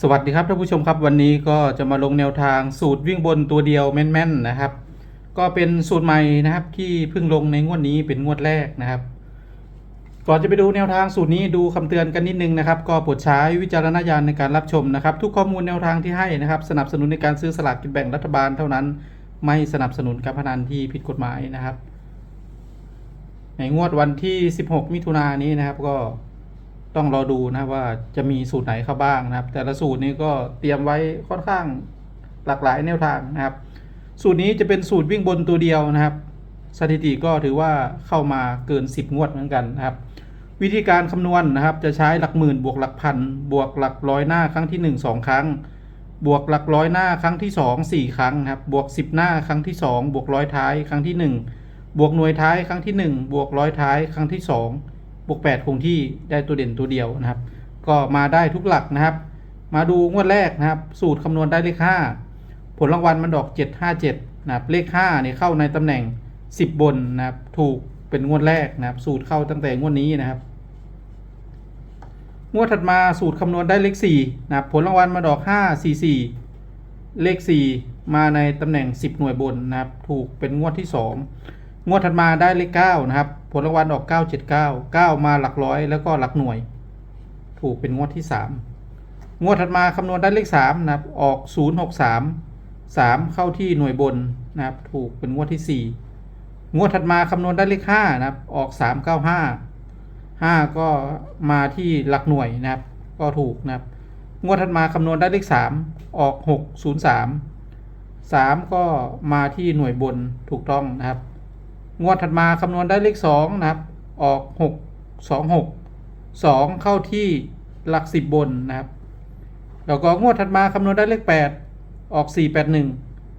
สวัสดีครับท่านผู้ชมครับวันนี้ก็จะมาลงแนวทางสูตรวิ่งบนตัวเดียวแม่นๆนะครับ ก็เป็นสูตรใหม่นะครับที่เพิ่งลงในงวดนี้เป็นงวดแรกนะครับ ก่อนจะไปดูแนวทางสูตรนี้ดูคำเตือนกันนิดนึงนะครับ ก็โปรดใช้วิจารณญาณในการรับชมนะครับ ทุกข้อมูลแนวทางที่ให้นะครับ สนับสนุนในการซื้อสลากกินแบ่งรัฐบาลเท่านั้น ไม่สนับสนุนการพนันที่ผิดกฎหมายนะครับ ในงวดวันที่ 16 มิถุนายนนี้นะครับก็ ต้องรอดูนะว่าจะมีสูตรไหนเข้าบ้างนะครับ แต่ละสูตรนี้ก็เตรียมไว้ค่อนข้างหลากหลายแนวทางนะครับ สูตรนี้จะเป็นสูตรวิ่งบนตัวเดียวนะครับ สถิติก็ถือว่าเข้ามาเกิน 10 งวดเหมือนกันนะครับ วิธีการคำนวณนะครับ จะใช้หลักหมื่นบวกหลักพันบวกหลักร้อยหน้าครั้งที่ 1 2 ครั้ง บวกหลักร้อยหน้าครั้งที่ 2 4 ครั้งนะครับ บวก 10 หน้าครั้งที่ 2 บวกร้อยท้ายครั้งที่ 1 บวกหน่วยท้ายครั้งที่ 1 บวกร้อยท้ายครั้งที่ 2 บวก8คงที่ได้ตัวเด่นตัวเดียวนะครับ ก็มาได้ทุกหลักนะครับ มาดูงวดแรกนะครับ สูตรคำนวณได้เลข5ผลรางวัลมันดอก 757นะครับเลข5เนี่ยเข้าในตำแหน่ง 10 บนนะครับ ถูกเป็นงวดแรกนะครับ สูตรเข้าตั้งแต่งวดนี้นะครับงวดถัดมาสูตรคำนวณได้เลข4นะครับผลรางวัลมาดอก 544 เลข 4 มาในตำแหน่ง 10 หน่วยบนนะครับ ถูกเป็นงวดที่ 2 งวดถัดมาได้เลข9นะครับ ผลรางวัลออก979 9มาหลักร้อยแล้วก็หลักหน่วย ถูกเป็นงวดที่3งวดถัดมาคำนวณได้เลข3นะครับ ออก063 3เข้าที่หน่วยบนนะครับ ถูกเป็นงวดที่4งวดถัดมาคำนวณได้เลข5นะครับ ออก395 5ก็มาที่หลักหน่วยนะครับ ก็ถูกนะครับ งวดถัดมาคำนวณได้เลข3ออก603 3ก็มาที่หน่วยบนถูกต้องนะครับ งวดถัดมาคำนวณได้เลข2นะครับ ออก 6 2 6 2 เข้าที่หลัก 10 บนนะครับแล้วก็งวดถัดมาคำนวณได้เลข 8 ออก 4 8 1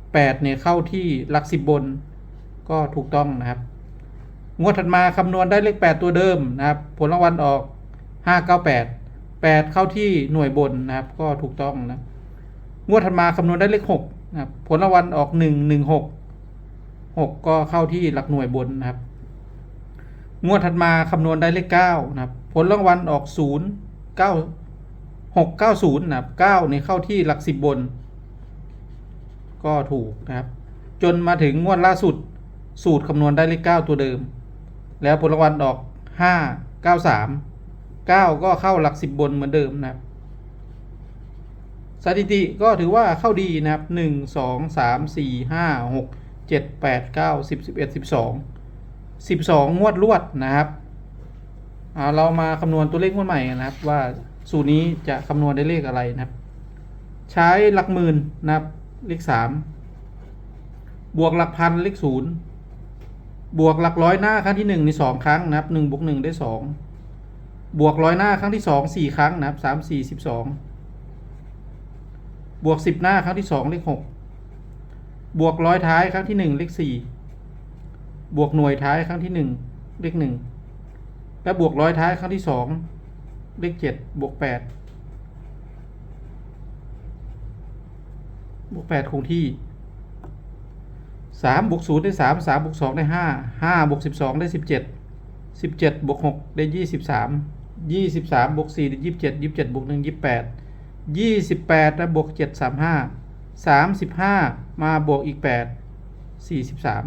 8เนี่ยเข้าที่หลัก 10 บน ก็ถูกต้องนะครับ งวดถัดมาคำนวณได้เลข 8 ตัวเดิมนะครับ ผลรางวัลออก 598 8 เข้าที่หน่วยบนนะครับ ก็ถูกต้องนะ งวดถัดมาคำนวณได้เลข6นะครับ ผลรางวัลออก 116 ก็เข้าที่หลักหน่วยบนนะครับ งวดถัดมาคำนวณได้เลข9นะครับ ผลรางวัลออก 0 9 6 9 0นะครับ9นี่เข้าที่หลัก 10 บน ก็ถูกนะครับ จนมาถึงงวดล่าสุด สูตรคำนวณได้เลข 9 ตัวเดิม แล้วผลรางวัลออก 5 9 3 9 ก็เข้าหลัก 10 บนเหมือนเดิมนะครับสถิติก็ถือว่าเข้าดีนะครับ 1 2 3 4 5 6 7 8 9 10 11 12 12งวดรวดนะครับเรามาคำนวณตัวเลขงวดใหม่นะครับ ว่าสูตรนี้จะคำนวณได้เลขอะไรนะครับ ใช้หลักหมื่นนะครับเลข3บวกหลักพันเลขศูนย์บวกหลักร้อยหน้าครั้งที่1ใน2ครั้งนะครับ1บวก1ได้2บวกร้อยหน้าครั้งที่2 4ครั้งนะครับ3 4 12บวก10หน้าครั้งที่2เลข6 บวกร้อยท้ายครั้งที่1เลข4บวกหน่วยท้ายครั้งที่1เลข1และบวกร้อยท้ายครั้งที่2เลข7บวก8บวกแปดคงที่สามบวกศูนย์ได้สามสามบวกสองได้ห้าห้าบวกสิบสองได้สิบเจ็ดสิบเจ็ดบวกหกได้ยี่สิบสามยี่สิบสามบวกสี่ได้ยี่สิบเจ็ดยี่สิบเจ็ดบวกหนึ่งยี่สิบแปดยี่สิบแปดแล้วบวกเจ็ดสามห้า สามสิบห้ามาบวกอีกแปดสี่สิบสาม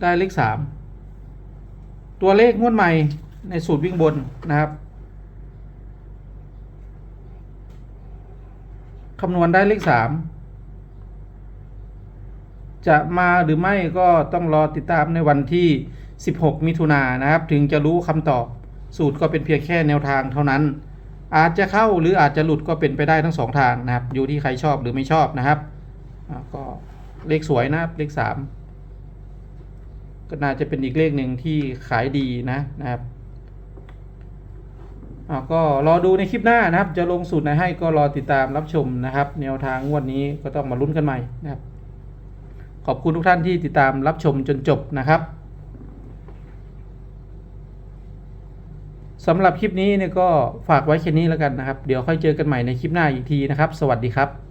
ได้เลขสามตัวเลขงวดใหม่ในสูตรวิ่งบนนะครับ คำนวณได้เลขสามจะมาหรือไม่ก็ต้องรอติดตามในวันที่ 16 มิถุนายนนะครับ ถึงจะรู้คำตอบสูตรก็เป็นเพียงแค่แนวทางเท่านั้น อาจจะเข้าหรืออาจจะหลุดก็เป็นไปได้ทั้งสองทางนะครับ อยู่ที่ใครชอบหรือไม่ชอบนะครับก็เลขสวยนะครับเลขสามก็น่าจะเป็นอีกเลขหนึ่งที่ขายดีนะนะครับอ่าก็รอดูในคลิปหน้านะครับ จะลงสูตรไหนให้ก็รอติดตามรับชมนะครับ แนวทางงวดนี้ก็ต้องมาลุ้นกันใหม่นะครับ ขอบคุณทุกท่านที่ติดตามรับชมจนจบนะครับ สำหรับคลิปนี้เนี่ยก็ฝากไว้แค่นี้แล้วกันนะครับ เดี๋ยวค่อยเจอกันใหม่ในคลิปหน้าอีกทีนะครับ สวัสดีครับ